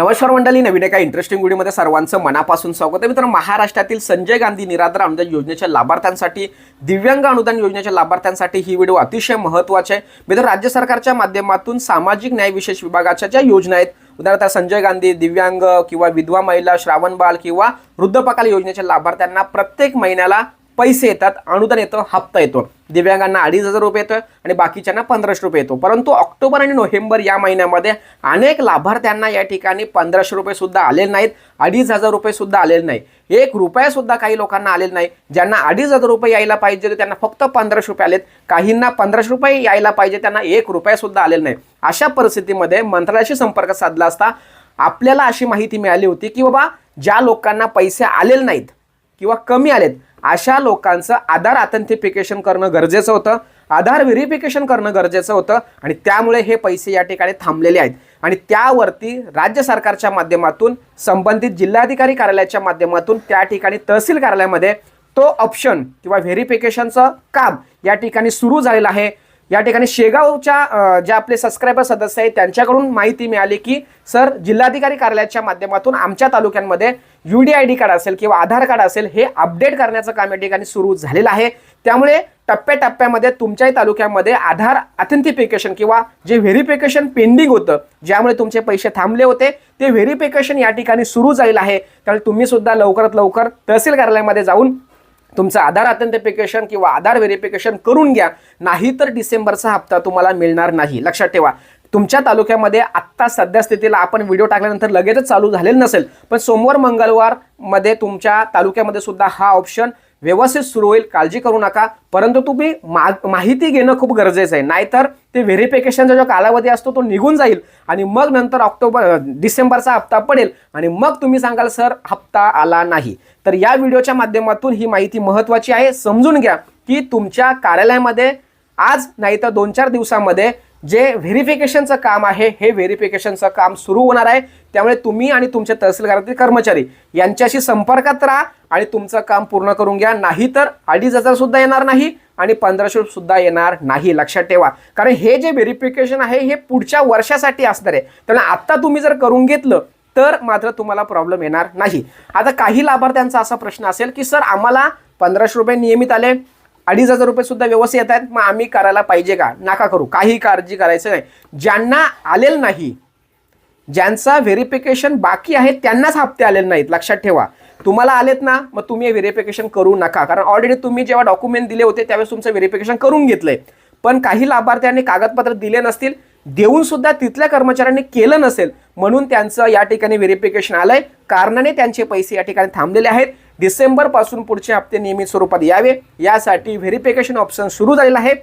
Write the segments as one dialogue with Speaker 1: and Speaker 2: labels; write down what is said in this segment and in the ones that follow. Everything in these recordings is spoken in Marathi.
Speaker 1: नमस्कार मंडळी नवीन एका इंटरेस्टिंग व्हिडिओमध्ये सर्वांचं मनापासून स्वागत आहे. मित्रांनो महाराष्ट्रातील संजय गांधी निराधार अनुदान योजनेच्या लाभार्थ्यांसाठी दिव्यांग अनुदान योजनेच्या लाभार्थ्यांसाठी ही व्हिडिओ अतिशय महत्त्वाचे आहे. मित्र राज्य सरकारच्या माध्यमातून सामाजिक न्याय विशेष विभागाच्या ज्या योजना आहेत उदाहरणार्थ संजय गांधी दिव्यांग किंवा विधवा महिला श्रावण बाल किंवा वृद्धपकाल योजनेच्या लाभार्थ्यांना प्रत्येक महिन्याला पैसे येतात अनुदान येतं हप्ता येतो. दिव्यांगांना अडीच हजार रुपये येतं आणि बाकीच्यांना पंधराशे रुपये येतो. परंतु ऑक्टोबर आणि नोव्हेंबर या महिन्यामध्ये अनेक लाभार्थ्यांना या ठिकाणी पंधराशे रुपयेसुद्धा आलेले नाहीत अडीच हजार रुपयेसुद्धा आलेले नाही एक रुपयासुद्धा काही लोकांना आलेले नाही. ज्यांना अडीच हजार रुपये यायला पाहिजे होते त्यांना फक्त पंधराशे रुपये आलेत. काहींना पंधराशे रुपये यायला पाहिजे त्यांना एक रुपयासुद्धा आलेला नाही. अशा परिस्थितीमध्ये मंत्रालयाशी संपर्क साधला असता आपल्याला अशी माहिती मिळाली होती की बाबा ज्या लोकांना पैसे आलेले नाहीत किंवा कमी आलेत अशा लोकांचं आधार ऑथेंटिफिकेशन करणं गरजेचं होतं. आधार व्हेरिफिकेशन करणं गरजेचं होतं आणि त्यामुळे हे पैसे या ठिकाणी थांबलेले आहेत. आणि त्यावरती राज्य सरकारच्या माध्यमातून संबंधित जिल्हाधिकारी कार्यालयाच्या माध्यमातून त्या ठिकाणी तहसील कार्यालयामध्ये तो ऑप्शन किंवा व्हेरिफिकेशनचं काम या ठिकाणी सुरू झालेलं आहे. या ठिकाणी शेगावच्या ज्या जे आपले सबस्क्रायबर सदस्य आहेत त्यांच्याकडून माहिती मिळाली की सर जिल्हाधिकारी कार्यालयाच्या माध्यमातून आमच्या तालुक्यांमध्ये U D I D card असेल किंवा आधार कार्ड असेल हे अपडेट करण्याचं काम या ठिकाणी सुरू झालेलं आहे. त्यामुळे टप्प्याटप्प्यामध्ये तुमच्याही तालुक्यामध्ये आधार ऑथेंटिफिकेशन किंवा जे व्हेरिफिकेशन पेंडिंग होतं ज्यामुळे तुमचे पैसे थांबले होते ते व्हेरिफिकेशन या ठिकाणी सुरू झालेलं आहे. त्यामुळे तुम्ही सुद्धा लवकरात लवकर तहसील कार्यालयामध्ये जाऊन तुमचं आधार ऑथेंटिफिकेशन किंवा आधार व्हेरिफिकेशन करून घ्या. नाहीतर डिसेंबरचा हप्ता तुम्हाला मिळणार नाही. लक्षात ठेवा. तुमच्या तालुक्यामध्ये आत्ता सध्या स्थितीला आपण व्हिडिओ टाकल्यानंतर लगेचच चालू झालेलं नसेल. पण सोमवार मंगळवारमध्ये तुमच्या तालुक्यामध्ये सुद्धा हा ऑप्शन व्यवस्थित सुरू होईल. काळजी करू नका. परंतु तुम्ही मा- माहिती घेणं खूप गरजेचं आहे. नाहीतर ते व्हेरिफिकेशनचा जो कालावधी असतो तो निघून जाईल. आणि मग नंतर ऑक्टोबर डिसेंबरचा हप्ता पडेल. आणि मग तुम्ही सांगाल सर हप्ता आला नाही. तर या व्हिडिओच्या माध्यमातून ही माहिती महत्त्वाची आहे. समजून घ्या की तुमच्या कार्यालयामध्ये आज नाही तर दोन चार दिवसामध्ये जे व्हेरिफिकेशनचं काम आहे हे व्हेरिफिकेशनचं काम सुरू होणार आहे. त्यामुळे तुम्ही आणि तुमच्या तहसीलदारातील कर्मचारी यांच्याशी संपर्कात राहा आणि तुमचं काम पूर्ण करून घ्या. नाहीतर अडीच हजार सुद्धा येणार नाही आणि पंधराशे सुद्धा येणार नाही. लक्षात ठेवा. कारण हे जे व्हेरिफिकेशन आहे हे पुढच्या वर्षासाठी असणार आहे. त्यामुळे आत्ता तुम्ही जर करून घेतलं तर मात्र तुम्हाला प्रॉब्लेम येणार नाही. आता काही लाभार्थ्यांचा असा प्रश्न असेल की सर आम्हाला पंधराशे रुपये नियमित आले. अडीच हजार रुपये सुद्धा व्यवस्थित येत आहेत मग आम्ही करायला पाहिजे का? नका करू. काही काळजी करायचं नाही. ज्यांना आलेलं नाही ज्यांचा व्हेरिफिकेशन बाकी आहे त्यांनाच हप्ते आलेले नाहीत. लक्षात ठेवा. तुम्हाला आलेत ना मग तुम्ही हे व्हेरिफिकेशन करू नका. कारण ऑलरेडी तुम्ही जेव्हा डॉक्युमेंट दिले होते त्यावेळेस तुमचं व्हेरिफिकेशन करून घेतलंय. पण काही लाभार्थ्यांनी कागदपत्र दिले नसतील देऊन सुद्धा तिथल्या कर्मचाऱ्यांनी केलं नसेल म्हणून त्यांचं या ठिकाणी व्हेरिफिकेशन आलंय. कारणाने त्यांचे पैसे या ठिकाणी थांबलेले आहेत. डिसेंबरपासून पुढचे हप्ते नियमित स्वरूपात यावे. यासाठी व्हेरिफिकेशन ऑप्शन सुरू झालेलं आहे.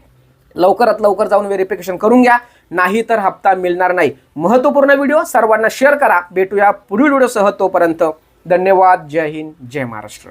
Speaker 1: लवकरात लवकर जाऊन व्हेरिफिकेशन करून घ्या. नाही तर हप्ता मिळणार नाही. महत्त्वपूर्ण व्हिडिओ सर्वांना शेअर करा. भेटूया पुढील व्हिडिओसह तोपर्यंत. धन्यवाद. जय हिंद. जय महाराष्ट्र.